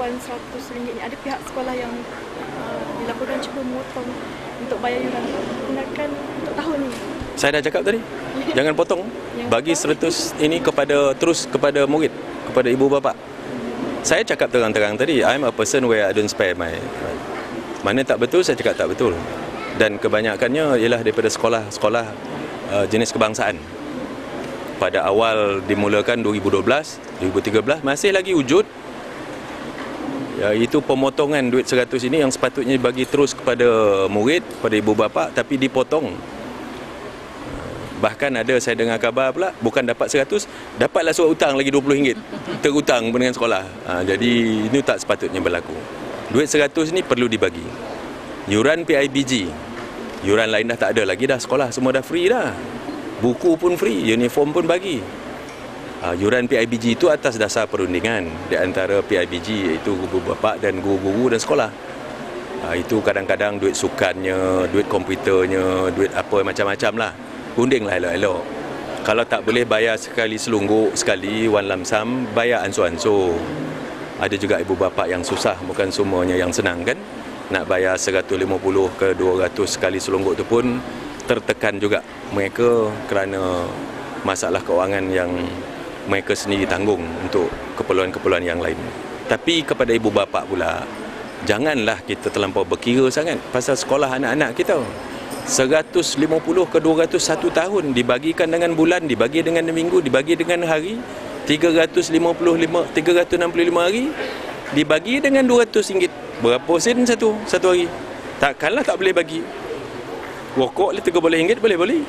bantuan RM100 ni ada pihak sekolah yang uh, dilaporkan cuba memotong untuk bayar yuran gunakan untuk tahun ni. Saya dah cakap tadi. Jangan potong. Bagi 100 ini kepada terus kepada murid, kepada ibu bapa. Saya cakap terang-terang tadi, I'm a person where I don't spare my mana tak betul saya cakap tak betul. Dan kebanyakannya ialah daripada sekolah-sekolah uh, jenis kebangsaan. Pada awal dimulakan 2012, 2013 masih lagi wujud ya, itu pemotongan duit 100 ini yang sepatutnya bagi terus kepada murid, kepada ibu bapa tapi dipotong Bahkan ada saya dengar kabar pula bukan dapat 100, dapatlah surat hutang lagi RM20 terhutang dengan sekolah. Ha, jadi ini tak sepatutnya berlaku. Duit 100 ni perlu dibagi. Yuran PIBG. Yuran lain dah tak ada lagi dah sekolah semua dah free dah. Buku pun free, uniform pun bagi. Ha, yuran PIBG itu atas dasar perundingan di antara PIBG iaitu guru bapa dan guru-guru dan sekolah. Ha, itu kadang-kadang duit sukannya, duit komputernya, duit apa macam-macam lah gundinglah elok-elok. Kalau tak boleh bayar sekali selungguk, sekali lump sum, bayar ansur-ansur. Ada juga ibu bapa yang susah, bukan semuanya yang senang kan? Nak bayar 150 ke 200 sekali selungguk tu pun tertekan juga mereka kerana masalah keuangan yang mereka sendiri tanggung untuk keperluan-keperluan yang lain. Tapi kepada ibu bapa pula, janganlah kita terlampau berkira sangat pasal sekolah anak-anak kita. 150 ke 200 satu tahun dibagikan dengan bulan, dibagi dengan minggu, dibagi dengan hari 355 365 hari dibagi dengan 200 ringgit. Berapa sen satu satu hari? Takkanlah tak boleh bagi. Rokok le 30 ringgit boleh boleh.